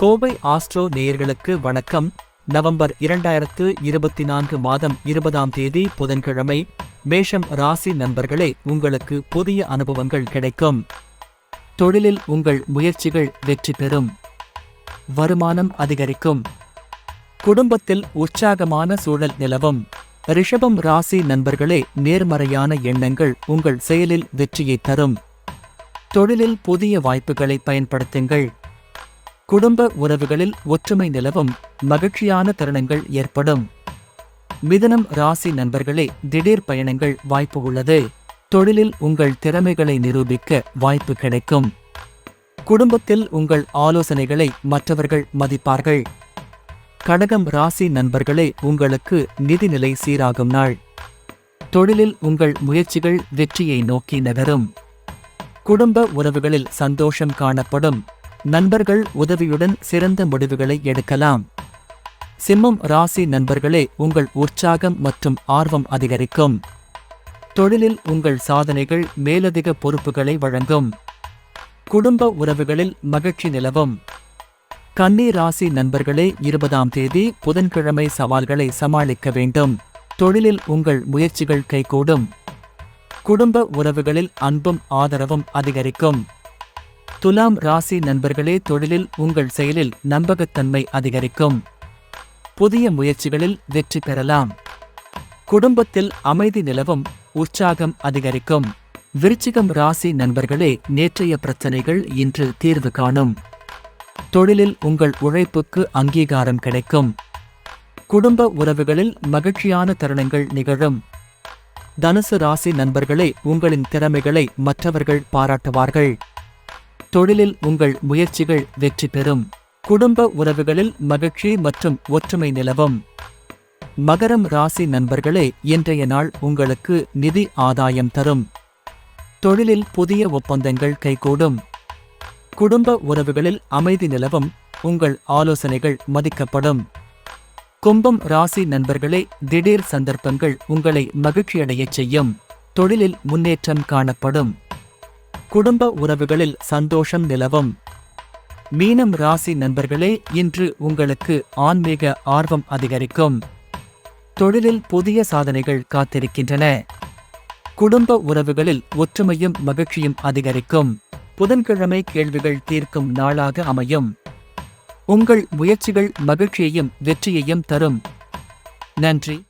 Kovai astro நேயர்களுக்கு வணக்கம். November இரண்டாயிரத்து இருபத்தி நான்கு மாதம் இருபதாம் தேதி புதன்கிழமை மேஷம் ராசி நண்பர்களே உங்களுக்கு புதிய அனுபவங்கள் கிடைக்கும். தொழிலில் உங்கள் முயற்சிகள் வெற்றி பெறும். வருமானம் அதிகரிக்கும். குடும்பத்தில் உற்சாகமான சூழல் நிலவும். ரிஷபம் ராசி நண்பர்களே நேர்மறையான எண்ணங்கள் உங்கள் செயலில் வெற்றியை தரும். தொழிலில் புதிய வாய்ப்புகளை பயன்படுத்துங்கள். குடும்ப உறவுகளில் ஒற்றுமை நிலவும் மகிழ்ச்சியான தருணங்கள் ஏற்படும். மிதனம் ராசி நண்பர்களே திடீர் பயணங்கள் வாய்ப்பு உள்ளது. தொழிலில் உங்கள் திறமைகளை நிரூபிக்க வாய்ப்பு கிடைக்கும். குடும்பத்தில் உங்கள் ஆலோசனைகளை மற்றவர்கள் மதிப்பார்கள். கடகம் ராசி நண்பர்களே உங்களுக்கு நிதிநிலை சீராகும் நாள். தொழிலில் உங்கள் முயற்சிகள் வெற்றியை நோக்கி நகரும். குடும்ப உறவுகளில் சந்தோஷம் காணப்படும். நண்பர்கள் உதவியுடன் சிறந்த முடிவுகளை எடுக்கலாம். சிம்மம் ராசி நண்பர்களே உங்கள் உற்சாகம் மற்றும் ஆர்வம் அதிகரிக்கும். தொழிலில் உங்கள் சாதனைகள் மேலதிக பொறுப்புகளை வழங்கும். குடும்ப உறவுகளில் மகிழ்ச்சி நிலவும். கன்னி ராசி நண்பர்களே இருபதாம் தேதி புதன்கிழமை சவால்களை சமாளிக்க வேண்டும். தொழிலில் உங்கள் முயற்சிகள் கைகூடும். குடும்ப உறவுகளில் அன்பும் ஆதரவும் அதிகரிக்கும். துலாம் ராசி நண்பர்களே தொழிலில் உங்கள் செயலில் நம்பகத்தன்மை அதிகரிக்கும். புதிய முயற்சிகளில் வெற்றி பெறலாம். குடும்பத்தில் அமைதி நிலவும் உற்சாகம் அதிகரிக்கும். விருச்சிகம் ராசி நண்பர்களே நேற்றைய பிரச்சனைகள் இன்று தீர்வு காணும். தொழிலில் உங்கள் உழைப்புக்கு அங்கீகாரம் கிடைக்கும். குடும்ப உறவுகளில் மகிழ்ச்சியான தருணங்கள் நிகழும். தனுசு ராசி நண்பர்களே உங்களின் திறமைகளை மற்றவர்கள் பாராட்டுவார்கள். தொழிலில் உங்கள் முயற்சிகள் வெற்றி பெறும். குடும்ப உறவுகளில் மகிழ்ச்சி மற்றும் ஒற்றுமை நிலவும். மகரம் ராசி நண்பர்களே இன்றைய நாள் உங்களுக்கு நிதி ஆதாயம் தரும். தொழிலில் புதிய ஒப்பந்தங்கள் கைகூடும். குடும்ப உறவுகளில் அமைதி நிலவும் உங்கள் ஆலோசனைகள் மதிக்கப்படும். கும்பம் ராசி நண்பர்களே திடீர் சந்தர்ப்பங்கள் உங்களை மகிழ்ச்சியடையச் செய்யும். தொழிலில் முன்னேற்றம் காணப்படும். குடும்ப உறவுகளில் சந்தோஷம் நிலவும். மீனம் ராசி நண்பர்களே இன்று உங்களுக்கு ஆன்மீக ஆர்வம் அதிகரிக்கும். தொழிலில் புதிய சாதனைகள் காத்திருக்கின்றன. குடும்ப உறவுகளில் ஒற்றுமையும் மகிழ்ச்சியும் அதிகரிக்கும். புதன்கிழமை கேள்விகள் தீர்க்கும் நாளாக அமையும். உங்கள் முயற்சிகள் மகிழ்ச்சியையும் வெற்றியையும் தரும். நன்றி.